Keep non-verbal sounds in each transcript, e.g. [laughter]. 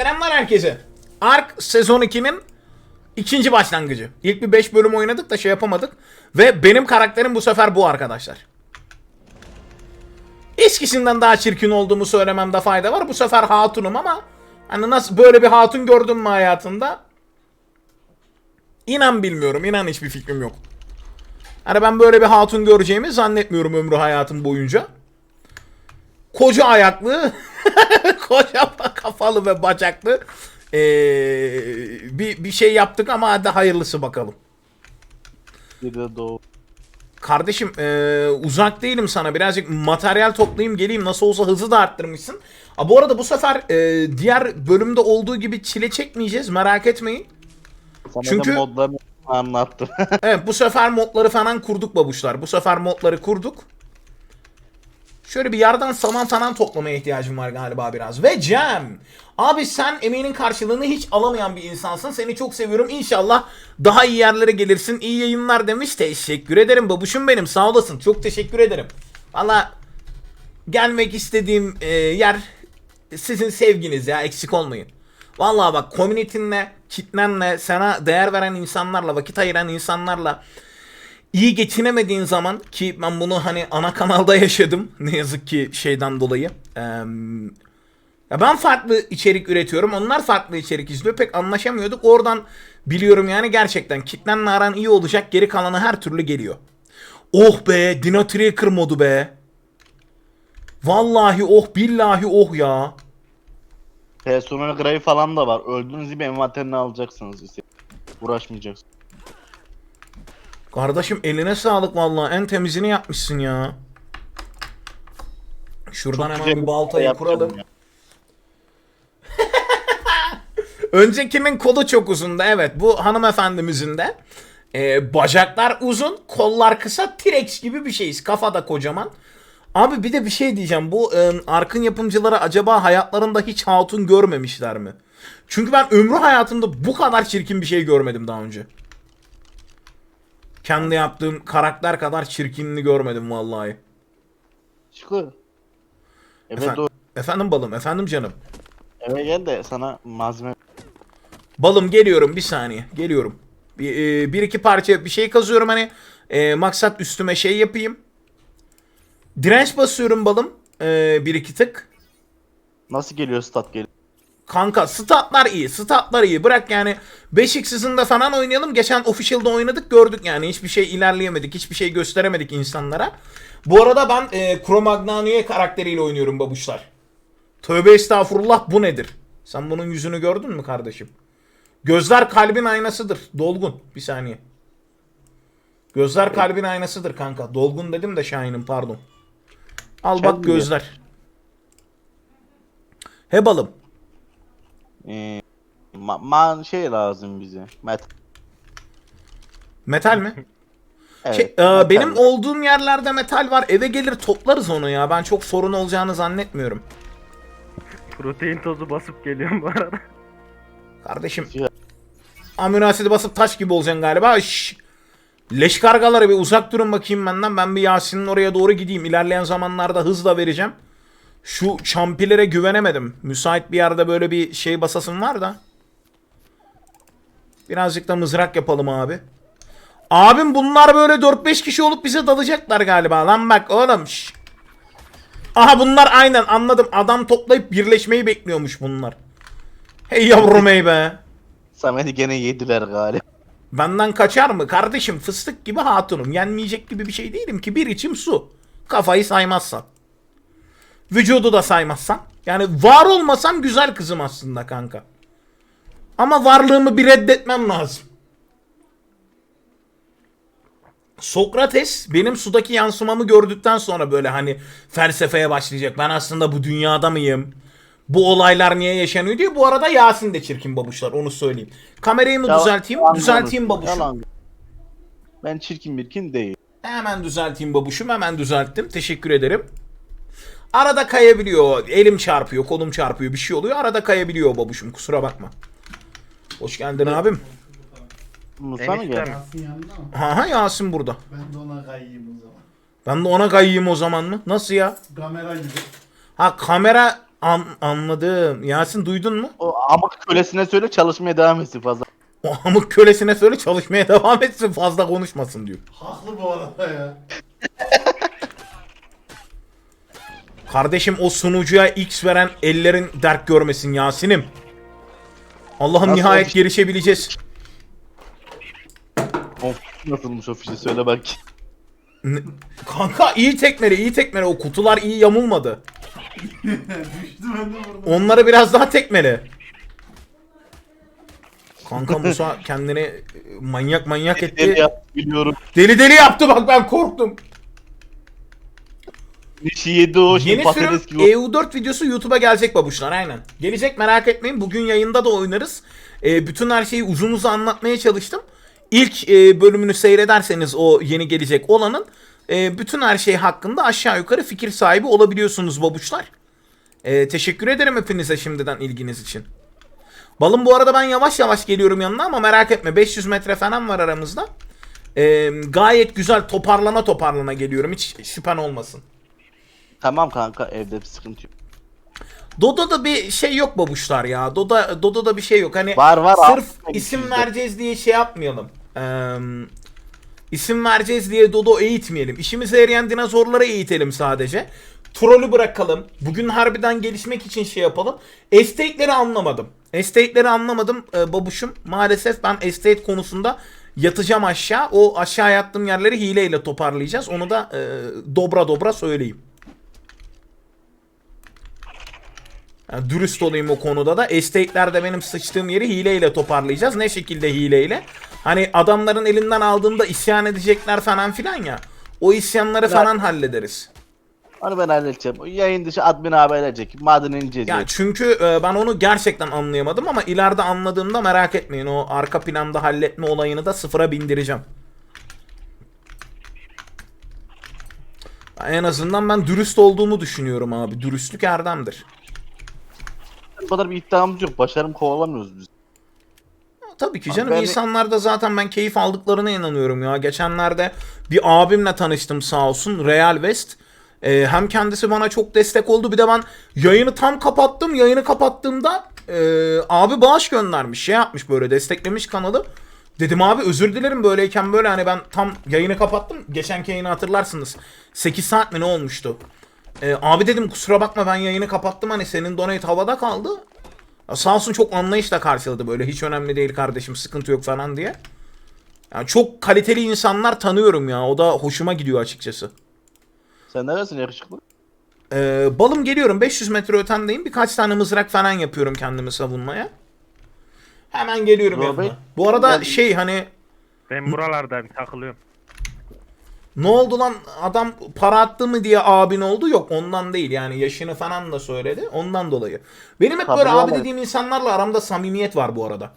Selamlar herkese. Ark sezon 2'nin ikinci başlangıcı. İlk bir 5 bölüm oynadık da şey yapamadık. Ve benim karakterim bu sefer bu arkadaşlar. Eskisinden daha çirkin olduğumu söylememde fayda var. Bu sefer hatunum ama hani nasıl böyle bir hatun gördün mü hayatında? İnan bilmiyorum. İnan hiçbir fikrim yok. Hani ben böyle bir hatun göreceğimi zannetmiyorum ömrü hayatım boyunca. Koca ayaklı, [laughs] koca kafalı ve bacaklı ee, bir, bir şey yaptık ama hadi hayırlısı bakalım. Bir de doğu. Kardeşim ee, uzak değilim sana. Birazcık materyal toplayayım geleyim. Nasıl olsa hızı da arttırmışsın. Aa, bu arada bu sefer ee, diğer bölümde olduğu gibi çile çekmeyeceğiz. Merak etmeyin. Sana Çünkü- modlarını anlattım. [laughs] Evet bu sefer modları falan kurduk babuşlar. Bu sefer modları kurduk. Şöyle bir yerden saman falan toplamaya ihtiyacım var galiba biraz. Ve Cem. Abi sen emeğinin karşılığını hiç alamayan bir insansın. Seni çok seviyorum. İnşallah daha iyi yerlere gelirsin. İyi yayınlar demiş. Teşekkür ederim babuşum benim. Sağ olasın. Çok teşekkür ederim. Valla gelmek istediğim e, yer sizin sevginiz ya. Eksik olmayın. Vallahi bak komünitinle, kitlenle, sana değer veren insanlarla, vakit ayıran insanlarla iyi geçinemediğin zaman ki ben bunu hani ana kanalda yaşadım ne yazık ki şeyden dolayı. Eee, ya ben farklı içerik üretiyorum. Onlar farklı içerik izliyor. Pek anlaşamıyorduk. Oradan biliyorum yani gerçekten kitlenle aran iyi olacak. Geri kalanı her türlü geliyor. Oh be Dino Tracker modu be. Vallahi oh billahi oh ya. Personel gravi falan da var. Öldüğünüz gibi envanterini alacaksınız. Uğraşmayacaksınız. Kardeşim eline sağlık vallahi en temizini yapmışsın ya. Şuradan Çok hemen bir şey baltayı yapacağım kuralım. [laughs] Öncekinin kolu çok uzundu evet bu hanımefendimizin de. Ee, bacaklar uzun kollar kısa T-Rex gibi bir şeyiz kafa da kocaman. Abi bir de bir şey diyeceğim bu e, Ark'ın yapımcıları acaba hayatlarında hiç hatun görmemişler mi? Çünkü ben ömrü hayatımda bu kadar çirkin bir şey görmedim daha önce. Kendi yaptığım karakter kadar çirkinini görmedim vallahi. Çıkı. Eve, Efendim, doğru. efendim balım, efendim canım. Eve gel de sana malzeme Balım geliyorum bir saniye. Geliyorum. Bir, e, bir iki parça bir şey kazıyorum hani. e, maksat üstüme şey yapayım. Direnç basıyorum balım. E, bir iki tık. nasıl geliyor stat geliyor? Kanka statlar iyi. Statlar iyi. Bırak yani 5x'inde falan oynayalım. Geçen official'da oynadık gördük yani. Hiçbir şey ilerleyemedik. Hiçbir şey gösteremedik insanlara. Bu arada ben e, Cro-Magnonia'ya karakteriyle oynuyorum babuşlar. Tövbe estağfurullah bu nedir? Sen bunun yüzünü gördün mü kardeşim? Gözler kalbin aynasıdır. Dolgun. Bir saniye. Gözler kalbin aynasıdır kanka. Dolgun dedim de Şahin'im pardon. Al bak gözler. He balım. Ee, ma, ma- şey lazım bize. Met. Metal mi? [laughs] Evet. Şey, e, metal. benim olduğum yerlerde metal var. Eve gelir toplarız onu ya. Ben çok sorun olacağını zannetmiyorum. Protein tozu basıp geliyorum bu arada. Kardeşim amino asidi basıp taş gibi olacaksın galiba. Şşş. Leş kargaları bir uzak durun bakayım benden. Ben bir Yasin'in oraya doğru gideyim. İlerleyen zamanlarda hızla vereceğim. Şu çampilere güvenemedim. Müsait bir yerde böyle bir şey basasım var da. Birazcık da mızrak yapalım abi. Abim bunlar böyle 4-5 kişi olup bize dalacaklar galiba. Lan bak oğlum. şş. Aha bunlar aynen anladım. Adam toplayıp birleşmeyi bekliyormuş bunlar. Hey yavrum hey be. Samet'i gene yediler galiba. Benden kaçar mı? Kardeşim fıstık gibi hatunum. Yenmeyecek gibi bir şey değilim ki. Bir içim su. Kafayı saymazsan. Vücudu da saymazsan. Yani var olmasam güzel kızım aslında kanka. Ama varlığımı bir reddetmem lazım. Sokrates benim sudaki yansımamı gördükten sonra böyle hani felsefeye başlayacak. Ben aslında bu dünyada mıyım? Bu olaylar niye yaşanıyor diye. Bu arada Yasin de çirkin babuşlar onu söyleyeyim. Kamerayı mı Yalan- düzelteyim? yalan Düzelteyim babuşum. yalan. Ben çirkin birkin değil. Hemen düzelteyim babuşum. Hemen düzelttim. Teşekkür ederim. Arada kayabiliyor. Elim çarpıyor, kolum çarpıyor. Bir şey oluyor. Arada kayabiliyor babuşum. Kusura bakma. Hoş geldin abim. Musa mı geldi? Yasin yanında mı? Ha ha Yasin burada. Ben de ona kayayım o zaman. Ben de ona kayayım o zaman mı? Nasıl ya? Kamera gibi. Ha kamera An- anladım. Yasin duydun mu? O amık kölesine söyle çalışmaya devam etsin fazla. O amık kölesine söyle çalışmaya [laughs] devam etsin fazla konuşmasın diyor. Haklı bu arada ya. Kardeşim o sunucuya X veren ellerin dert görmesin Yasin'im. Allah'ım Nasıl nihayet olmuş? gelişebileceğiz. Of nasılmış o fişi söyle. Ne- Kanka iyi tekmeli iyi tekmeli o kutular iyi yamulmadı. Düştü ben de vurdum. Onları biraz daha tekmeli. Kanka Musa [laughs] kendini e, manyak manyak Deli etti. yap biliyorum. Deli deli yaptı bak ben korktum. O şimdi Yeni sürüm patates gibi. EU4 videosu YouTube'a gelecek babuşlar aynen. Gelecek merak etmeyin. Bugün yayında da oynarız. E, bütün her şeyi uzun uzun anlatmaya çalıştım. İlk e, bölümünü seyrederseniz o yeni gelecek olanın e, bütün her şey hakkında aşağı yukarı fikir sahibi olabiliyorsunuz babuşlar. E, teşekkür ederim hepinize şimdiden ilginiz için. Balım bu arada ben yavaş yavaş geliyorum yanına ama merak etme 500 metre falan var aramızda. E, gayet güzel toparlana toparlana geliyorum hiç şüphen olmasın. Tamam kanka evde bir sıkıntı yok. Dodo'da bir şey yok babuşlar ya. Doda Dodo'da bir şey yok. Hani Var, var, sırf abi. isim Bizde. vereceğiz diye şey yapmayalım. Ee, isim vereceğiz diye Dodo eğitmeyelim. İşimize yarayan dinozorları eğitelim sadece. Trollü bırakalım. Bugün harbiden gelişmek için şey yapalım. Estate'leri anlamadım. Estate'leri anlamadım ee, babuşum. Maalesef ben estate konusunda yatacağım aşağı. O aşağı yattığım yerleri hileyle toparlayacağız. Onu da e, dobra dobra söyleyeyim. Yani dürüst olayım o konuda da. Estate'lerde benim sıçtığım yeri hileyle toparlayacağız. Ne şekilde hileyle? Hani adamların elinden aldığımda isyan edecekler falan filan ya. O isyanları falan hallederiz. Onu ben halledeceğim. Yayın dışı admin abi halledecek. Maden ineceğiz. Ya çünkü e, ben onu gerçekten anlayamadım ama ileride anladığımda merak etmeyin. O arka planda halletme olayını da sıfıra bindireceğim. En azından ben dürüst olduğumu düşünüyorum abi. Dürüstlük erdemdir. Bu kadar bir iddiamız yok. Başarım kovalamıyoruz biz. Tabii ki canım ben- insanlar da zaten ben keyif aldıklarına inanıyorum ya. Geçenlerde bir abimle tanıştım sağ olsun Real West. Ee, hem kendisi bana çok destek oldu bir de ben yayını tam kapattım. Yayını kapattığımda e, abi bağış göndermiş şey yapmış böyle desteklemiş kanalı. Dedim abi özür dilerim böyleyken böyle hani ben tam yayını kapattım. Geçenki yayını hatırlarsınız. 8 saat mi ne olmuştu? Ee, abi dedim kusura bakma ben yayını kapattım hani senin donate havada kaldı. Ya sağ olsun çok anlayışla karşıladı böyle hiç önemli değil kardeşim sıkıntı yok falan diye. Yani çok kaliteli insanlar tanıyorum ya o da hoşuma gidiyor açıkçası. Sen neresin yakışıklı? Ee, balım geliyorum 500 metre ötendeyim birkaç tane mızrak falan yapıyorum kendimi savunmaya. Hemen geliyorum Zor yanına. Bu arada ben- şey hani Ben buralardayım takılıyorum. Ne oldu lan adam para attı mı diye abin oldu yok ondan değil yani yaşını falan da söyledi ondan dolayı. Benim hep Tabii böyle abi dediğim insanlarla aramda samimiyet var bu arada.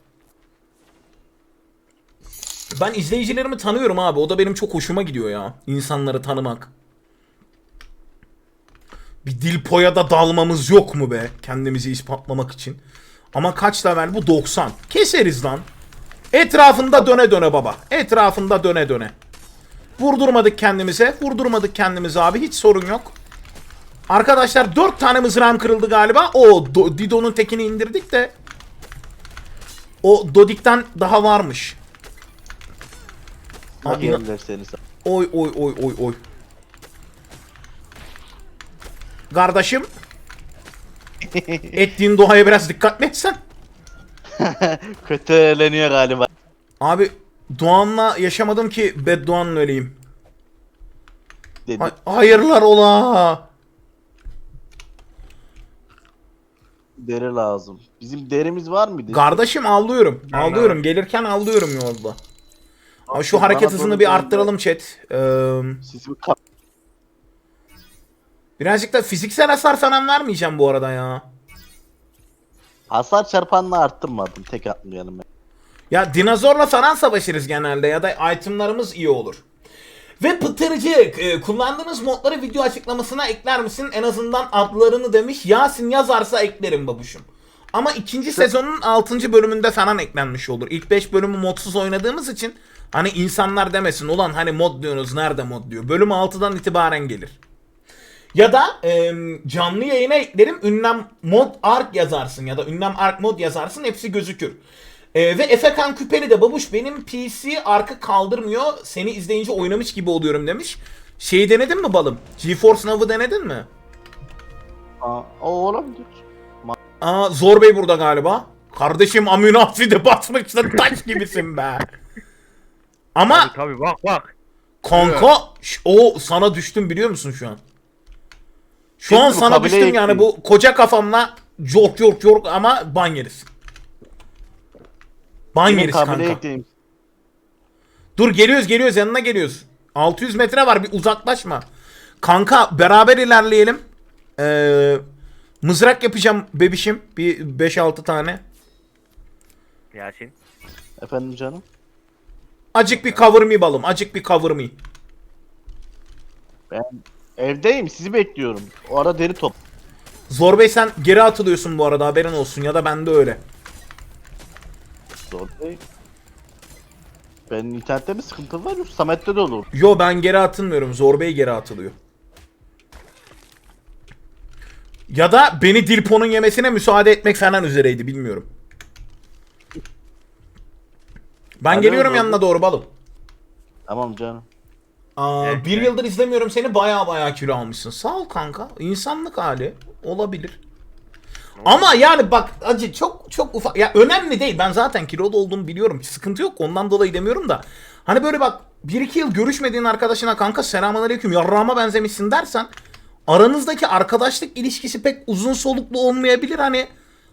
Ben izleyicilerimi tanıyorum abi o da benim çok hoşuma gidiyor ya insanları tanımak. Bir dil poya da dalmamız yok mu be kendimizi ispatlamak için. Ama kaç level bu 90. Keseriz lan. Etrafında döne döne baba. Etrafında döne döne. Vurdurmadık kendimize. Vurdurmadık kendimize abi. Hiç sorun yok. Arkadaşlar 4 tane mızrağım kırıldı galiba. O Do- Dido'nun tekini indirdik de. O Dodik'ten daha varmış. Aa. Oy oy oy oy oy. Kardeşim. [laughs] Ettiğin doğaya biraz dikkat mi etsen? Kötü eğleniyor galiba. Abi Doğan'la yaşamadım ki bedduanla öleyim. Dedi. Hay- hayırlar ola. Deri lazım. Bizim derimiz var mıydı? Kardeşim avlıyorum. Ben avlıyorum. Gelirken avlıyorum yolda. Ama şu Bana hareket hızını bir arttıralım chat. Ee, Siz bir kap- birazcık da fiziksel hasar falan vermeyeceğim bu arada ya. Hasar çarpanla arttırmadım. Tek atmayalım. ben. Ya dinozorla falan savaşırız genelde ya da itemlarımız iyi olur. Ve Pıtırcık e, kullandığınız modları video açıklamasına ekler misin? En azından adlarını demiş. Yasin yazarsa eklerim babuşum. Ama ikinci sezonun 6. bölümünde falan eklenmiş olur. İlk 5 bölümü modsuz oynadığımız için hani insanlar demesin ulan hani mod diyorsunuz nerede mod diyor. Bölüm 6'dan itibaren gelir. Ya da e, canlı yayına eklerim ünlem mod arc yazarsın ya da ünlem arc mod yazarsın hepsi gözükür. E, ve Efekan Küpeli de babuş benim PC arkı kaldırmıyor seni izleyince oynamış gibi oluyorum demiş. Şeyi denedin mi balım? GeForce Now'ı denedin mi? Aa, o olabilir. Aa Zor Bey burada galiba. Kardeşim amino asidi basmışsın taş gibisin be. [laughs] Ama Tabii tabii bak bak. kanka ş- o sana düştüm biliyor musun şu an? Şu an Düştü mü? sana Kabile düştüm yani ekleyin. bu koca kafamla jork jork jork ama ban yeriz. Ban Benim kanka. ekleyeyim. Dur geliyoruz geliyoruz yanına geliyoruz. 600 metre var bir uzaklaşma. Kanka beraber ilerleyelim. Ee, mızrak yapacağım bebişim. Bir 5-6 tane. Yasin. Efendim canım. Acık bir cover me balım. Acık bir cover me. Ben evdeyim sizi bekliyorum. O ara deri top. Zor Bey sen geri atılıyorsun bu arada haberin olsun ya da bende öyle. Zor değil. Ben internette bir sıkıntı var yoksa Samet'te de olur. Yo ben geri atılmıyorum. Zor Bey geri atılıyor. Ya da beni Dilpo'nun yemesine müsaade etmek falan üzereydi bilmiyorum. Ben Alo, geliyorum yanına doğru balım. Tamam canım. Aa, Evet, bir evet. yıldır izlemiyorum seni baya baya kilo almışsın. Sağ ol kanka. İnsanlık hali. Olabilir. Ama yani bak acı çok çok ufak ya önemli değil. Ben zaten kilolu olduğumu biliyorum. Sıkıntı yok. Ondan dolayı demiyorum da. Hani böyle bak 1-2 yıl görüşmediğin arkadaşına kanka selamünaleyküm yarrağıma benzemişsin dersen aranızdaki arkadaşlık ilişkisi pek uzun soluklu olmayabilir. Hani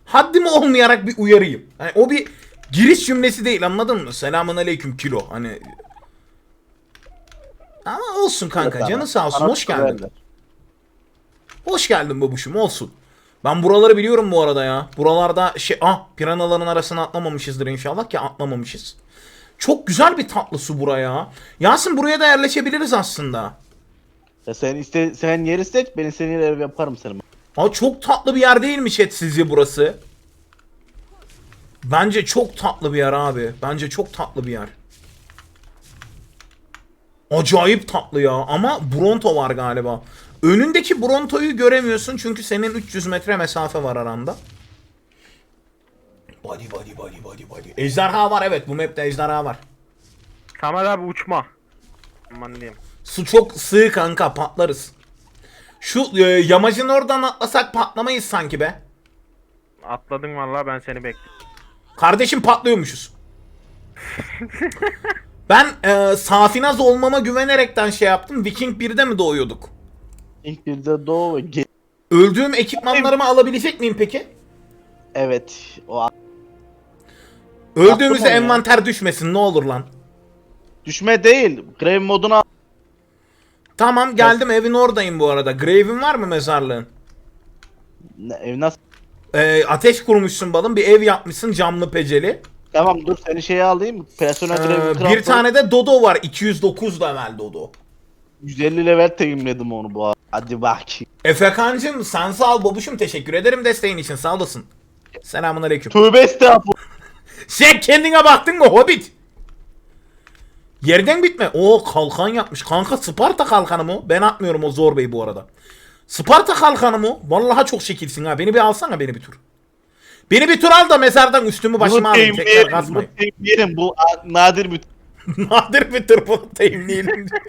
haddimi olmayarak bir uyarayım. Hani o bir giriş cümlesi değil anladın mı? Selamünaleyküm kilo. Hani ama olsun kanka Evet, canı sağ olsun hoş geldin. Hoş geldin babuşum olsun. Ben buraları biliyorum bu arada ya. Buralarda şey ah piranaların arasına atlamamışızdır inşallah ki atlamamışız. Çok güzel bir tatlı su buraya. Yasin buraya da yerleşebiliriz aslında. Ya sen iste sen yeri seç ben senin yere ev yaparım senin. Aa çok tatlı bir yer değil mi chat sizce burası? Bence çok tatlı bir yer abi. Bence çok tatlı bir yer. Acayip tatlı ya ama Bronto var galiba. Önündeki Bronto'yu göremiyorsun çünkü senin 300 metre mesafe var aranda. Body body body body body. Ejderha var evet bu map'te ejderha var. Samet abi uçma. Aman diyeyim. Su çok sığ kanka patlarız. Şu e, yamacın oradan atlasak patlamayız sanki be. Atladın vallahi ben seni bekliyorum. Kardeşim patlıyormuşuz. [laughs] ben e, Safinaz olmama güvenerekten şey yaptım. Viking 1'de mi doğuyorduk? De doğu ge- Öldüğüm ekipmanlarımı alabilecek miyim peki? Evet. O a- Öldüğümüzde onu ya. envanter düşmesin ne olur lan. düşme değil. Grave moduna al. Tamam geldim evin oradayım bu arada. Grave'in var mı mezarlığın? Ne, ev nasıl? E, ateş kurmuşsun balım. Bir ev yapmışsın camlı peceli. Tamam dur seni şeye alayım. Persona E, Grave bir tane de Dodo var. 209 level Dodo. 150 level teğimledim onu bu arada. Hadi bak. Efekancım sen sağ ol babuşum teşekkür ederim desteğin için sağ olasın. Selamun aleyküm. Tövbe estağfurullah. Sen kendine baktın mı Hobbit? Yerden bitme. O kalkan yapmış. Kanka Sparta kalkanı mı? Ben atmıyorum o Zor Bey bu arada. Sparta kalkanı mı? Vallahi çok şekilsin ha. Beni bir alsana beni bir tur. Beni bir tur al da mezardan üstümü başıma alayım. Tekrar teğimleyelim. Bunu kasmayın. teğimleyelim. Bu a- nadir bir [laughs] Nadir bir tur bunu teyimleyelim diyor.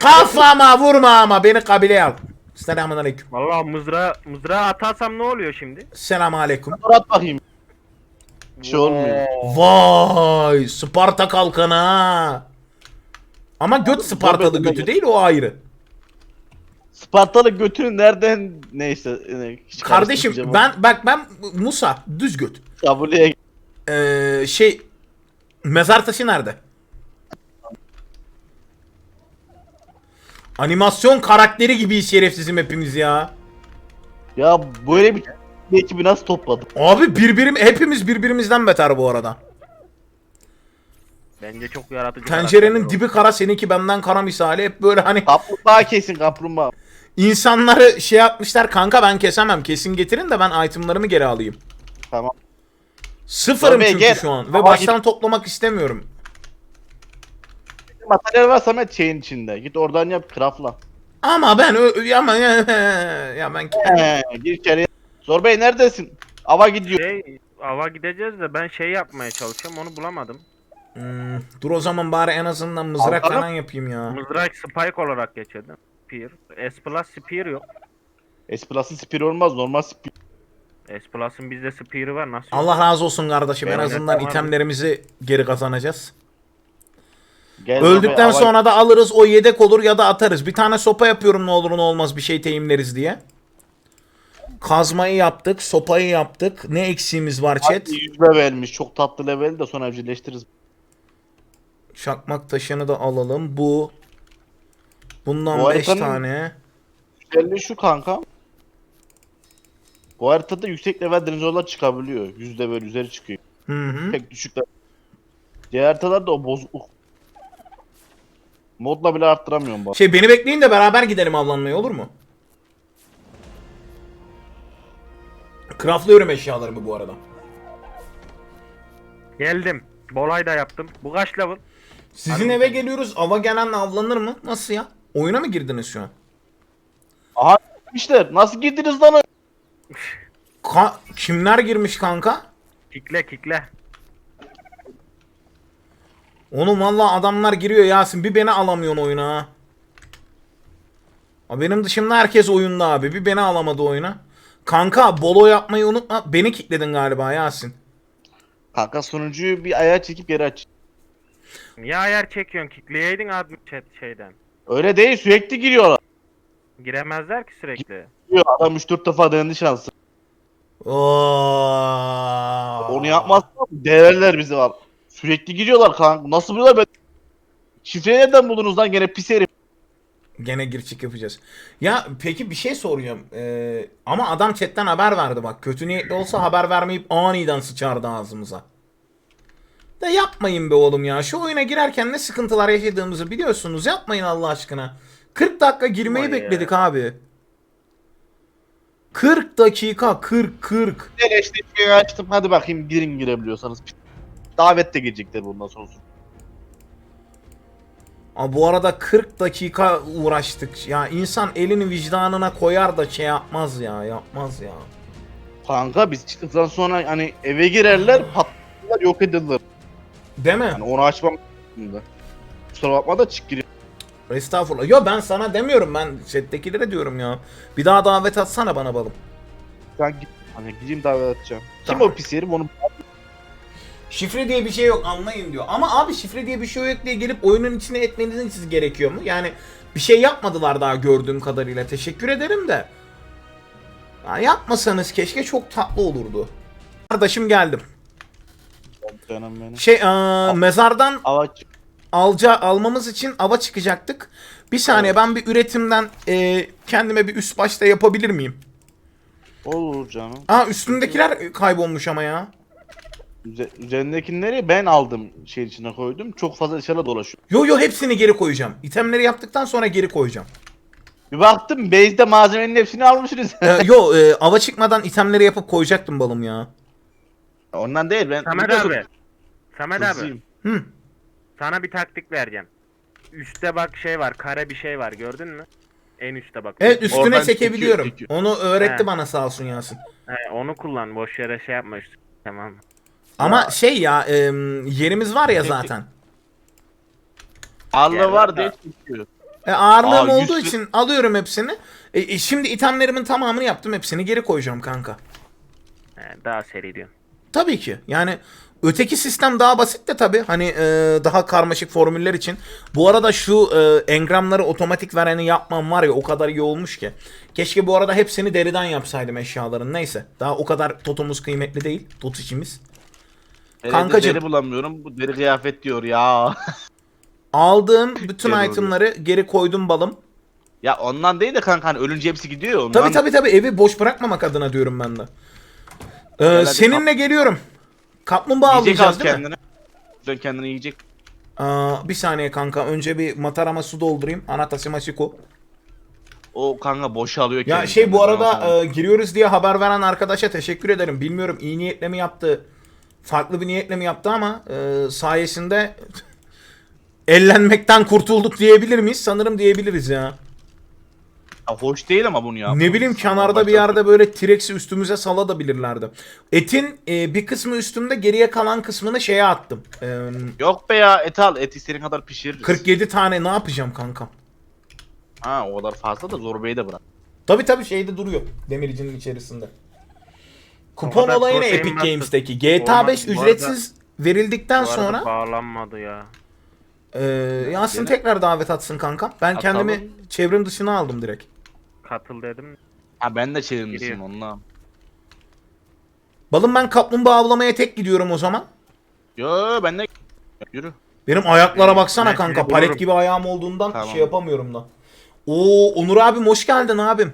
Kafama vurma ama beni kabileye al. Selamun aleyküm. Vallahi mızrağı, mızrağı atarsam ne oluyor şimdi? Selamun aleyküm. Dur at bakayım. Bir şey olmuyor. Vay Sparta kalkanı ha. Ama göt Spartalı götü değil o ayrı. Spartalı götünü nereden neyse. hiç Kardeşim karıştırmayacağım. ben bak ben Musa düz göt. Kabuleye Ee, şey mezar taşı nerede? Animasyon karakteri gibi şerefsizim hepimiz ya. Ya böyle bir bir ekibi nasıl topladık? Abi birbirim hepimiz birbirimizden beter bu arada. Bence çok yaratıcı. Tencerenin dibi kara seninki benden kara misali hep böyle hani Kaplumbağa kesin kaplumbağa. insanları şey yapmışlar kanka ben kesemem kesin getirin de ben itemlarımı geri alayım. Tamam. Sıfırım Tabii, çünkü gel. şu an ve Ama baştan toplamak istemiyorum. Materyal var Samet şeyin içinde. Git oradan yap craftla. Ama ben ö- ama [laughs] ya ben He, gir içeriye. Zor Bey neredesin? Ava gidiyor. Şey, ava gideceğiz de ben şey yapmaya çalışıyorum onu bulamadım. Hmm, dur o zaman bari en azından mızrak Altanım. falan yapayım ya. Mızrak spike olarak geçirdim. Spear. S plus spear yok. S Plus'ın spear olmaz normal spear. S plus'ın bizde spear'ı var nasıl? yok? Allah razı olsun kardeşim. En azından itemlerimizi geri kazanacağız. Gel Öldükten sonra da alırız o yedek olur ya da atarız. Bir tane sopa yapıyorum ne olur ne olmaz bir şey teyimleriz diye. Kazmayı yaptık, sopayı yaptık. Ne eksiğimiz var chat? 100 levelmiş. Çok tatlı level de sonra evcilleştiririz. Çakmak taşını da alalım. Bu bundan Bu 5 haritanın- tane. Güzelliği şu kanka. Bu haritada yüksek level dinozorlar çıkabiliyor. 100 level üzeri çıkıyor. Hı hı. Pek düşük level. Diğer haritalarda o bozukluk. Modla bile arttıramıyorum bak. Şey beni bekleyin de beraber gidelim avlanmaya olur mu? Craftlıyorum eşyalarımı bu arada. Geldim. Bolay da yaptım. Bu kaç level? Sizin eve geliyoruz. Ava gelenle avlanır mı? Nasıl ya? Oyuna mı girdiniz şu an? Aha işte nasıl girdiniz lan? Ka- kimler girmiş kanka? Kikle kikle. Oğlum valla adamlar giriyor Yasin. Bir beni alamıyorsun oyuna. Aa, Benim dışımda herkes oyunda abi. Bir beni alamadı oyuna. Kanka bolo yapmayı unutma. Beni kilitledin galiba Yasin. Kanka sonuncuyu bir ayağa çekip geri aç. Niye ayar çekiyorsun? Kikleyeydin admin chat şeyden. Öyle değil sürekli giriyorlar. Giremezler ki sürekli. Giriyor, Adam 3-4 defa denendi şansı. Oo. Onu yapmazsa değerler bizi var. Sürekli giriyorlar kanka. Nasıl buluyorlar ben? Şifreyi nereden buldunuz lan gene pis herif. Gene gir çık yapacağız. Ya peki bir şey soracağım. Ee, ama adam chatten haber verdi bak. Kötü niyetli olsa haber vermeyip aniden sıçardı ağzımıza. Da yapmayın be oğlum ya. Şu oyuna girerken ne sıkıntılar yaşadığımızı biliyorsunuz. Yapmayın Allah aşkına. 40 dakika girmeyi Vay ya. bekledik abi. 40 dakika 40 40. Eleştiriyi açtım hadi bakayım girin girebiliyorsanız. Davette girecekler bundan sonra. Aa, bu arada 40 dakika uğraştık. Ya insan elini vicdanına koyar da şey yapmaz ya. Yapmaz ya. Kanka biz çıktıktan sonra hani eve girerler patlarlar yok edilirler. Değil mi? Yani onu açmam. lazımdı. Kusura bakma da çık giriyor. Estağfurullah. Yo ben sana demiyorum ben chat'tekilere diyorum ya. Bir daha davet atsana bana balım. Sen git. Hani gireyim davet atacağım. Kim Tamam. o pis herif onu Şifre diye bir şey yok anlayın diyor. Ama abi şifre diye bir şey yok diye gelip oyunun içine etmeniz gerekiyor mu? Yani bir şey yapmadılar daha gördüğüm kadarıyla. Teşekkür ederim de. Ya yapmasanız keşke çok tatlı olurdu. Kardeşim geldim. canım benim. Şey eee, mezardan Avaç. alca almamız için ava çıkacaktık. Bir saniye ben bir üretimden eee, kendime bir üst başta yapabilir miyim? Olur canım. Aa üstündekiler kaybolmuş ama ya. Üze- üzerindekileri ben aldım şey içine koydum. Çok fazla dışarıda dolaşıyor. Yo yo hepsini geri koyacağım. İtemleri yaptıktan sonra geri koyacağım. Bir baktım base'de malzemenin hepsini almışsınız. Ee, [laughs] yo e, ava çıkmadan itemleri yapıp koyacaktım balım ya. Ondan değil ben. Samet abi. Samet abi. hızlıyım. Hı. Sana bir taktik vereceğim. Üste bak şey var, kare bir şey var gördün mü? En üstte bak. Evet üstüne Oradan çekebiliyorum. çekiyor, çekiyor. Onu öğretti He. bana sağ olsun Yasin. He, onu kullan, boş yere şey yapma üstü. Tamam. Ama şey ya e, yerimiz var ya zaten. Yer var diye da. çekiyor. E, ağırlığım Aa, olduğu yüz- için alıyorum hepsini. E, e, şimdi itemlerimin tamamını yaptım. Hepsini geri koyacağım kanka. He, daha seri diyorum. Tabii ki. Yani öteki sistem daha basit de tabii. Hani e, daha karmaşık formüller için. Bu arada şu e, engramları otomatik vereni yapmam var ya o kadar iyi olmuş ki. Keşke bu arada hepsini deriden yapsaydım eşyaların. Neyse. Daha o kadar totumuz kıymetli değil. Tot işimiz. Nerede Kankacım. Deri bulamıyorum. Bu deri kıyafet diyor ya. Aldığım bütün Geri itemları geri koydum balım. ya ondan değil de kanka hani ölünce hepsi gidiyor ya, ondan. Tabii tabii tabii evi boş bırakmamak adına diyorum ben de. Ee, hadi seninle geliyorum. Kaplumbağa Yiyecek alacağız az değil mi? kendine. Sen kendini yiyecek. Aa, bir saniye kanka. Önce bir matarama su doldurayım. Anatası maşiko. O kanka boşalıyor Ya kendini. şey bu arada e, giriyoruz diye haber veren arkadaşa teşekkür ederim. Bilmiyorum iyi niyetle mi yaptı, farklı bir niyetle mi yaptı ama e, sayesinde [laughs] ellenmekten kurtulduk diyebilir miyiz? Sanırım diyebiliriz ya. Ya hoş değil ama bunu ya. Ne bileyim kenarda bir yerde böyle T-Rex'i üstümüze saladabilirlerdi. Etin e, bir kısmı üstümde geriye kalan kısmını şeye attım. E, Yok be ya et al et istediğin kadar pişiririz. 47 tane ne yapacağım kankam? Ha o kadar fazla da zorbayı da bırak. Tabi tabi şeyde duruyor demircinin içerisinde. Kupon olayı ne Epic. Games'teki? GTA 5 Olmaz. Bu arada- ücretsiz verildikten Bu arada sonra bağlanmadı ya. e, Yasin Gene- tekrar davet atsın kankam. Ben Atalım. kendimi çevrim dışına aldım direkt. Katıl dedim. Ha ben de çevirmişim Giriyor. onunla. Balım ben kaplumbağa avlamaya tek gidiyorum o zaman. Yo ben de yürü. Benim ayaklara baksana Ben kanka. seni Palet bulurum. gibi ayağım olduğundan Tamam. şey yapamıyorum da. Oo Onur abim hoş geldin abim.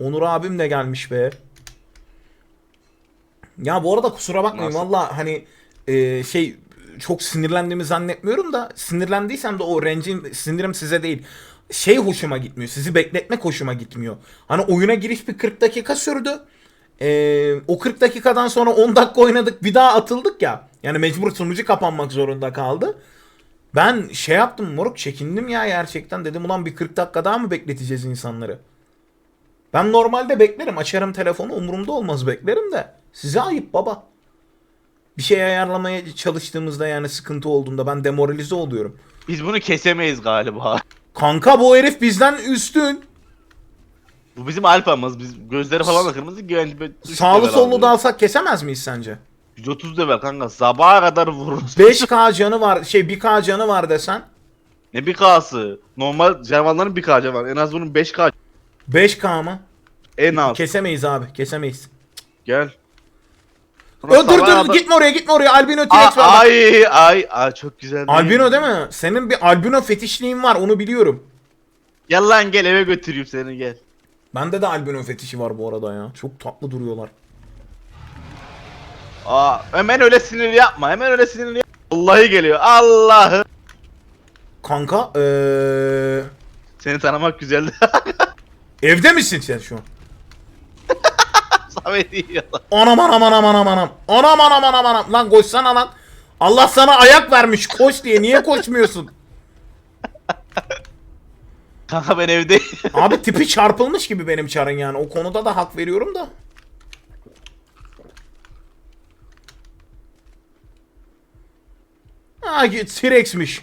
Onur abim de gelmiş be. Ya bu arada kusura bakmayın Nasıl? valla hani e, şey çok sinirlendiğimi zannetmiyorum da sinirlendiysem de o rencim sinirim size değil. Şey hoşuma gitmiyor. Sizi bekletmek hoşuma gitmiyor. Hani oyuna giriş bir 40 dakika sürdü. Ee, o 40 dakikadan sonra 10 dakika oynadık bir daha atıldık ya. Yani mecbur sunucu kapanmak zorunda kaldı. Ben şey yaptım moruk çekindim ya gerçekten dedim ulan bir 40 dakika daha mı bekleteceğiz insanları? Ben normalde beklerim açarım telefonu umurumda olmaz beklerim de size ayıp baba. Bir şey ayarlamaya çalıştığımızda yani sıkıntı olduğunda ben demoralize oluyorum. Biz bunu kesemeyiz galiba. Kanka bu herif bizden üstün. Bu bizim alfamız. Biz gözleri falan da kırmızı güvenli. Sağlı sollu da alsak kesemez miyiz sence? 130 level kanka sabaha kadar vururuz. 5k canı var şey 1k canı var desen. Ne bir K'sı? Normal canavarların bir K canı var. En az bunun 5 K 5k mı? en az. Kesemeyiz abi kesemeyiz. Gel. Ö, dur dur gitme oraya gitme oraya albino T-Rex var. bak. Ay ay ay çok güzel. değil Albino mi? değil mi? Senin bir albino fetişliğin var onu biliyorum. Gel lan gel eve götüreyim seni gel. Bende de albino fetişi var bu arada ya. Çok tatlı duruyorlar. Aa hemen öyle sinirli yapma. Hemen öyle sinirli yapma. Vallahi geliyor. Allah'ı. Kanka eee... Seni tanımak güzeldi. [laughs] Evde misin sen şu an? İyi ya. Anam anam anam anam anam. Anam anam anam anam. Lan koşsana lan. Allah sana ayak vermiş koş diye. Niye koşmuyorsun? [laughs] Kanka ben evdeyim. [laughs] Abi tipi çarpılmış gibi benim çarın yani. O konuda da hak veriyorum da. Ha T-Rex'miş.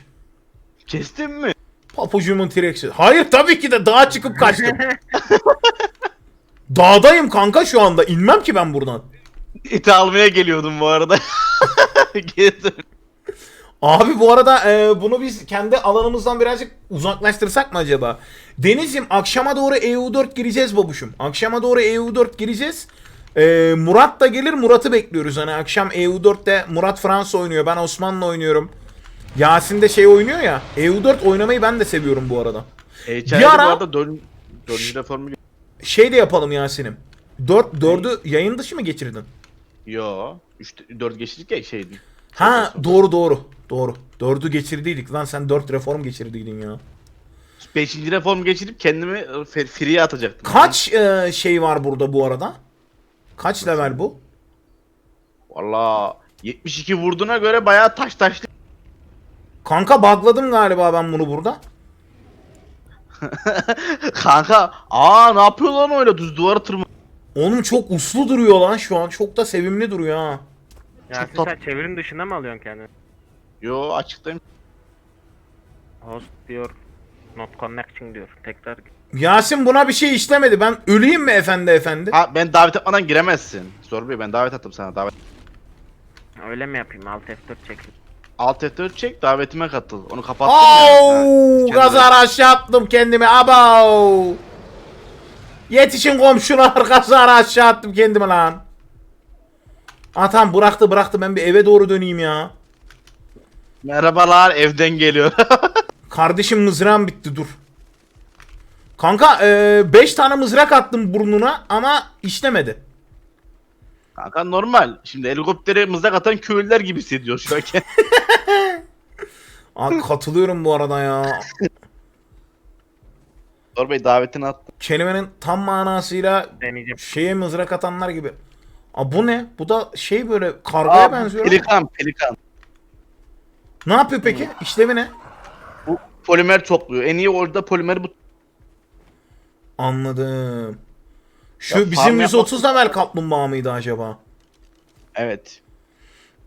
Kestin mi? Papucumun T-Rex'i. Hayır tabii ki de dağa çıkıp kaçtım. [laughs] Dağdayım kanka şu anda. İnmem ki ben buradan. İti almaya geliyordum bu arada. [laughs] Abi bu arada e, bunu biz kendi alanımızdan birazcık uzaklaştırsak mı acaba? Deniz'im akşama doğru EU4 gireceğiz babuşum. Akşama doğru EU4 gireceğiz. E, Murat da gelir Murat'ı bekliyoruz. Hani akşam EU4'te Murat Fransa oynuyor. Ben Osman'la oynuyorum. Yasin de şey oynuyor ya. EU4 oynamayı ben de seviyorum bu arada. Ara- bu arada dön, dördüncü reformu Şey de yapalım Yasin'im. 4 4'ü yayın dışı mı geçirdin? Yo. 3 4 geçirdik ya şeydi. Ha doğru doğru. Doğru. 4'ü geçirdiydik. Lan sen 4 reform geçirdiydin ya. 5. reform geçirip kendimi fe- free'ye atacaktım. Kaç e, şey var burada bu arada? Kaç level bu? Valla 72 vurduğuna göre bayağı taş taşlı. Kanka bugladım galiba ben bunu burada. [laughs] Kanka aa ne yapıyor lan öyle düz duvara tırma. Oğlum çok uslu duruyor lan şu an. Çok da sevimli duruyor ha. Yasin tat- sen çevrim dışında mı alıyorsun kendini? Yo açıktayım. Host diyor. Not connection diyor. Tekrar git. Yasin buna bir şey işlemedi. Ben öleyim mi efendi efendi? Ha ben davet etmeden giremezsin. Zor Bey ben davet attım sana davet. Öyle mi yapayım? Alt F4 çekeyim. Alt F4 çek davetime katıl. Onu kapattım ya. Au! Ha, Gazar aşağı attım kendimi. Abau! Yetişin komşular [laughs] gazar aşağı attım kendimi lan. Aa tamam bıraktı bıraktı ben bir eve doğru döneyim ya. Merhabalar evden geliyor. [laughs] Kardeşim mızrağım bitti dur. Kanka 5 tane mızrak attım burnuna ama işlemedi. Kanka normal. Şimdi helikoptere mızrak atan köylüler gibi hissediyor şu an. [laughs] Aa, katılıyorum bu arada ya. Zor Bey davetini attım. Kelimenin tam manasıyla Deneyeceğim. şeye mızrak atanlar gibi. Aa bu ne? Bu da şey böyle kargaya Aa, benziyor. ama. Pelikan pelikan. Ne yapıyor peki? İşlevi ne? Bu polimer topluyor. En iyi orada polimeri bu. Anladım. Şu Ya bizim farm 130 yapmak- level kaplumbağa mıydı acaba? Evet.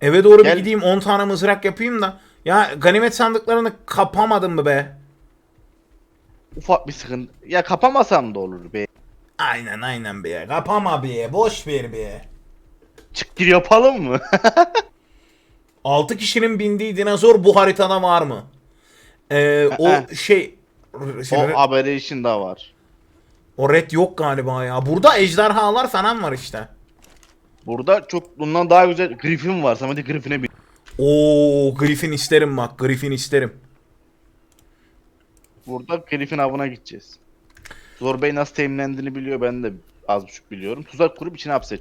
Eve doğru Gel. bir gideyim 10 tane mızrak yapayım da. Ya ganimet sandıklarını kapamadım mı be? Ufak bir sıkıntı. Ya kapamasam da olur be. Aynen aynen be. Kapama be. Boş ver be. Çık gir yapalım mı? [laughs] 6 kişinin bindiği dinozor bu haritada var mı? Ee, o şey o haberi için de var. O red yok galiba ya. Burada ejderhalar falan var işte. Burada çok bundan daha güzel Griffin var. Samet'e Griffin'e bin. Oo Griffin isterim bak. Griffin isterim. Burada Griffin avına gideceğiz. Zor Bey nasıl teminlendiğini biliyor. Ben de az buçuk biliyorum. Tuzak kurup içine hapset.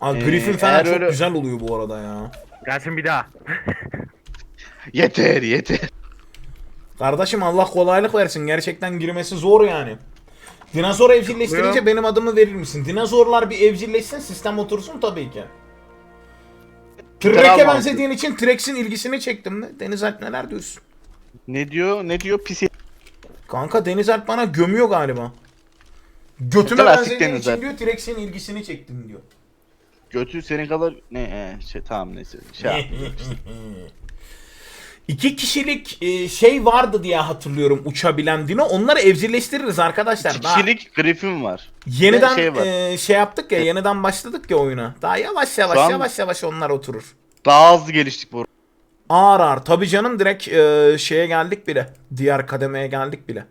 Aa, Ee, Griffin falan çok öyle- güzel oluyor bu arada ya. Gelsin bir daha. [laughs] Yeter yeter. Kardeşim Allah kolaylık versin. Gerçekten girmesi zor yani. Dinozor evcilleştirince benim adımı verir misin? Dinozorlar bir evcilleşsin sistem otursun tabii ki. Alma benzediğin için T-Rex'in ilgisini çektim de. Deniz Alp neler diyorsun? Ne diyor? Ne diyor? Pis Kanka Deniz Alp bana gömüyor galiba. Götüme Klasik benzediğin Deniz için Alp. diyor T-Rex'in ilgisini çektim diyor. götü senin kadar ne e, şey tamam neyse. Şey [laughs] işte. İki kişilik e, şey vardı diye hatırlıyorum uçabilen Dino. Onları evcilleştiririz arkadaşlar. İki kişilik Griffin var. yeniden şey var. e, şey yaptık ya, yeniden başladık ya oyuna. Daha yavaş yavaş an- yavaş yavaş onlar oturur. Daha hızlı geliştik bu. Ağır ağır. Tabii canım direkt e, şeye geldik bile. Diğer kademeye geldik bile.